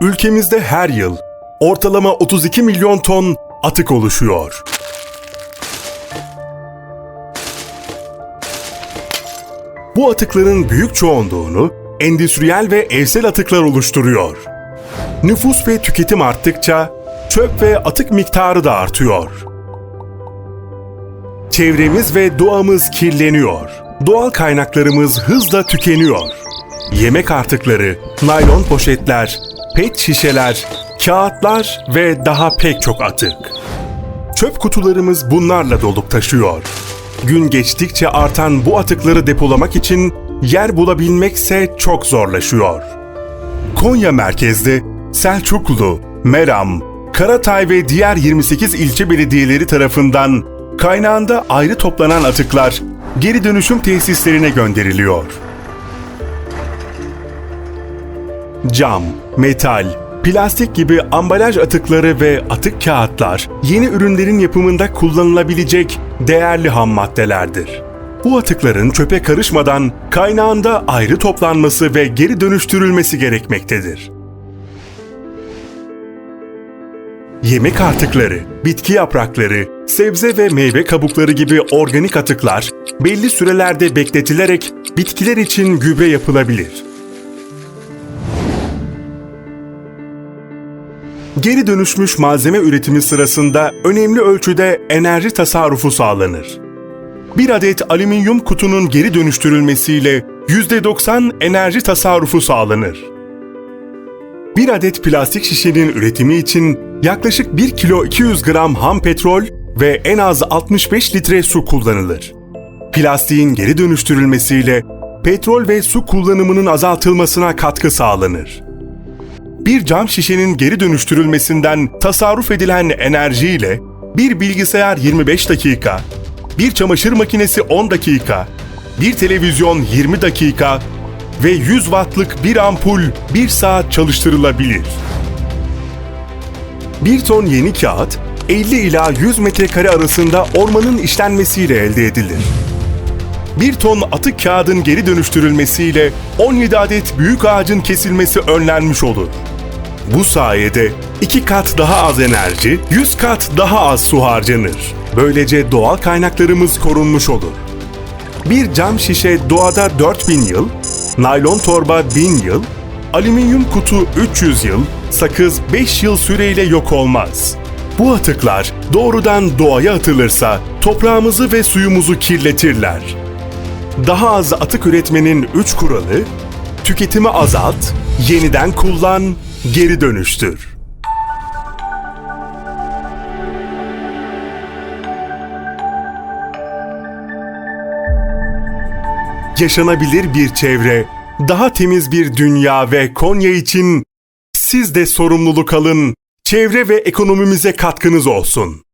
ülkemizde her yıl ortalama 32 milyon ton atık oluşuyor. Bu atıkların büyük çoğunluğunu endüstriyel ve evsel atıklar oluşturuyor. Nüfus ve tüketim arttıkça çöp ve atık miktarı da artıyor. Çevremiz ve doğamız kirleniyor. Doğal kaynaklarımız hızla tükeniyor. Yemek artıkları, naylon poşetler, pet şişeler, kağıtlar ve daha pek çok atık. Çöp kutularımız bunlarla dolup taşıyor. Gün geçtikçe artan bu atıkları depolamak için yer bulabilmekse çok zorlaşıyor. Konya merkezde Selçuklu, Meram, Karatay ve diğer 28 ilçe belediyeleri tarafından kaynağında ayrı toplanan atıklar geri dönüşüm tesislerine gönderiliyor. Cam, metal, plastik gibi ambalaj atıkları ve atık kağıtlar yeni ürünlerin yapımında kullanılabilecek değerli ham maddelerdir. Bu atıkların çöpe karışmadan kaynağında ayrı toplanması ve geri dönüştürülmesi gerekmektedir. Yemek artıkları, bitki yaprakları, sebze ve meyve kabukları gibi organik atıklar belli sürelerde bekletilerek bitkiler için gübre yapılabilir. Geri dönüşmüş malzeme üretimi sırasında önemli ölçüde enerji tasarrufu sağlanır. Bir adet alüminyum kutunun geri dönüştürülmesiyle %90 enerji tasarrufu sağlanır. Bir adet plastik şişenin üretimi için yaklaşık 1 kilo 200 gram ham petrol ve en az 65 litre su kullanılır. Plastiğin geri dönüştürülmesiyle petrol ve su kullanımının azaltılmasına katkı sağlanır. Bir cam şişenin geri dönüştürülmesinden tasarruf edilen enerjiyle bir bilgisayar 25 dakika, bir çamaşır makinesi 10 dakika, bir televizyon 20 dakika ve 100 wattlık bir ampul 1 saat çalıştırılabilir. 1 ton yeni kağıt 50 ila 100 metrekare arasında ormanın işlenmesiyle elde edilir. 1 ton atık kağıdın geri dönüştürülmesiyle 17 adet büyük ağacın kesilmesi önlenmiş olur. Bu sayede 2 kat daha az enerji, 100 kat daha az su harcanır. Böylece doğal kaynaklarımız korunmuş olur. Bir cam şişe doğada 4000 yıl, naylon torba 1000 yıl, alüminyum kutu 300 yıl, sakız 5 yıl süreyle yok olmaz. Bu atıklar doğrudan doğaya atılırsa toprağımızı ve suyumuzu kirletirler. Daha az atık üretmenin 3 kuralı, tüketimi azalt, yeniden kullan, geri dönüştür. Yaşanabilir bir çevre, daha temiz bir dünya ve Konya için siz de sorumluluk alın, çevre ve ekonomimize katkınız olsun.